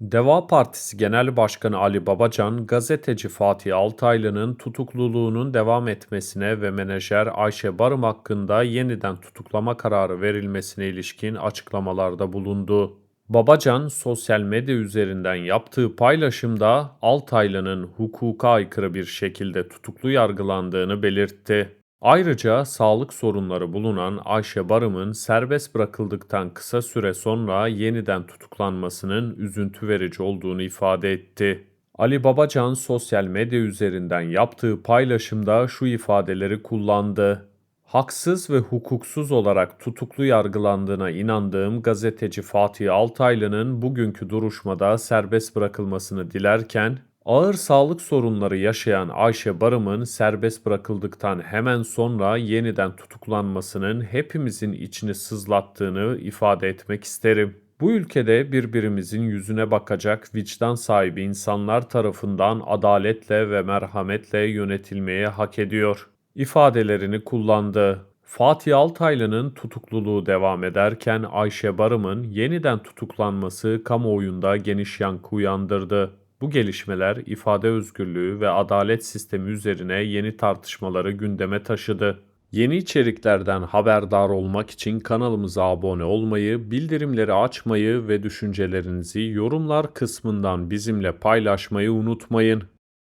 Deva Partisi Genel Başkanı Ali Babacan, gazeteci Fatih Altaylı'nın tutukluluğunun devam etmesine ve menajer Ayşe Barım hakkında yeniden tutuklama kararı verilmesine ilişkin açıklamalarda bulundu. Babacan, sosyal medya üzerinden yaptığı paylaşımda Altaylı'nın hukuka aykırı bir şekilde tutuklu yargılandığını belirtti. Ayrıca sağlık sorunları bulunan Ayşe Barım'ın serbest bırakıldıktan kısa süre sonra yeniden tutuklanmasının üzüntü verici olduğunu ifade etti. Ali Babacan sosyal medya üzerinden yaptığı paylaşımda şu ifadeleri kullandı. Haksız ve hukuksuz olarak tutuklu yargılandığına inandığım gazeteci Fatih Altaylı'nın bugünkü duruşmada serbest bırakılmasını dilerken, ağır sağlık sorunları yaşayan Ayşe Barım'ın serbest bırakıldıktan hemen sonra yeniden tutuklanmasının hepimizin içini sızlattığını ifade etmek isterim. Bu ülkede birbirimizin yüzüne bakacak vicdan sahibi insanlar tarafından adaletle ve merhametle yönetilmeye hak ediyor ifadelerini kullandı. Fatih Altaylı'nın tutukluluğu devam ederken Ayşe Barım'ın yeniden tutuklanması kamuoyunda geniş yankı uyandırdı. Bu gelişmeler ifade özgürlüğü ve adalet sistemi üzerine yeni tartışmaları gündeme taşıdı. Yeni içeriklerden haberdar olmak için kanalımıza abone olmayı, bildirimleri açmayı ve düşüncelerinizi yorumlar kısmından bizimle paylaşmayı unutmayın.